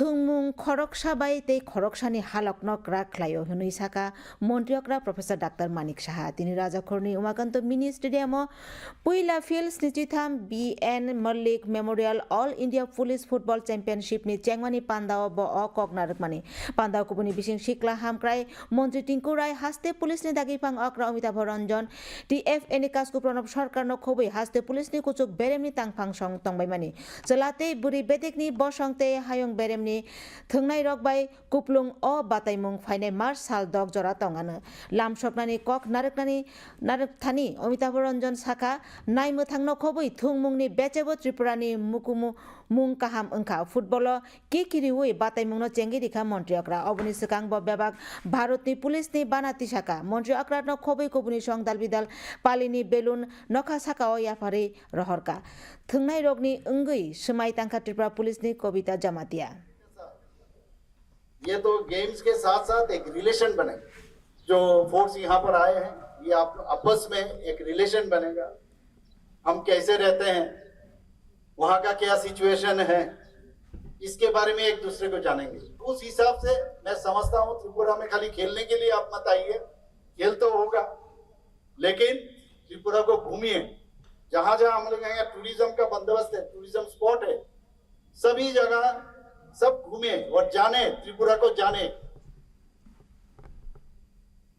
থুংমুং খরকসাবাই তে খরকসানি হালকনক রা খ্লাইও হনুই সাকা মন্ত্রিয়করা প্রফেসর ডাক্তার মানিক সাহা। তিনি রাজাখরনি উমাকান্ত মিনি স্টেডিয়াম পুইলা field স্নিচিথাম B N Mallick memorial all India police football championship ni চেংমানি পান্দাও ব অ কক নারকমানি পান্দাও কুবুনি বিসিং শিকলা হামক্রাই মন্ত্রী টিঙ্কু রায় হাস্তে পুলিশনি দাগিপাং অক্রা অমিতাভ রঞ্জন টি এফ এনি কাসকু প্রণব সরকার ন খবই হাস্তে পুলিশনি কুচুক বেরেমনি তাংফাং সং তংবাইমানি চলাতে বুড়ি বেদেকনি বসংতে হায়ং বেরেমনি ni thungnai rok bai kuplung o bataimung phaine mar sal dok jora tongano lamsoknani kok naraknani narak thani Amitabh Ranjan শাখা নাইম থাং খবই থুংমুংনি বেচেব ত্রিপুরানি মুকুমু মুং কাহাম অংখা ফুটবল কে কিরি ওই বাতাইমুংনো চেঙ্গি রেখা মন্ত্রী অকরা অবনি সিকাং বেবাক ভারতনি পুলিশনি বানাতি শাখা মন্ত্রী অকরাত ন খবই কবুনি সংদাল বিদাল পালিনি বেলুন নখা শাখা ও ইয়াফারি রহরকা থুংনাই রগনি ওঙ্গই সুমাই তাংখা ত্রিপুরা পুলিশনি কবিতা জামাতিয়া ये तो गेम्स के साथ साथ एक रिलेशन बनेगा। जो फोर्स यहाँ पर आए हैं, ये आप आपस में एक रिलेशन बनेगा। हम कैसे रहते हैं? वहाँ का क्या सिचुएशन है? इसके बारे में एक दूसरे को जानेंगे। उस हिसाब से मैं समझता हूँ, त्रिपुरा में खाली खेलने के लिए आप मत आइए। खेल तो होगा, लेकिन त्रिपुरा को घूमिए। जहाँ जहाँ हम लोग टूरिज़्म का बंदोबस्त है टूरिज़्म स्पॉट है। सभी जगह सब घूमे और जाने त्रिपुरा को जाने।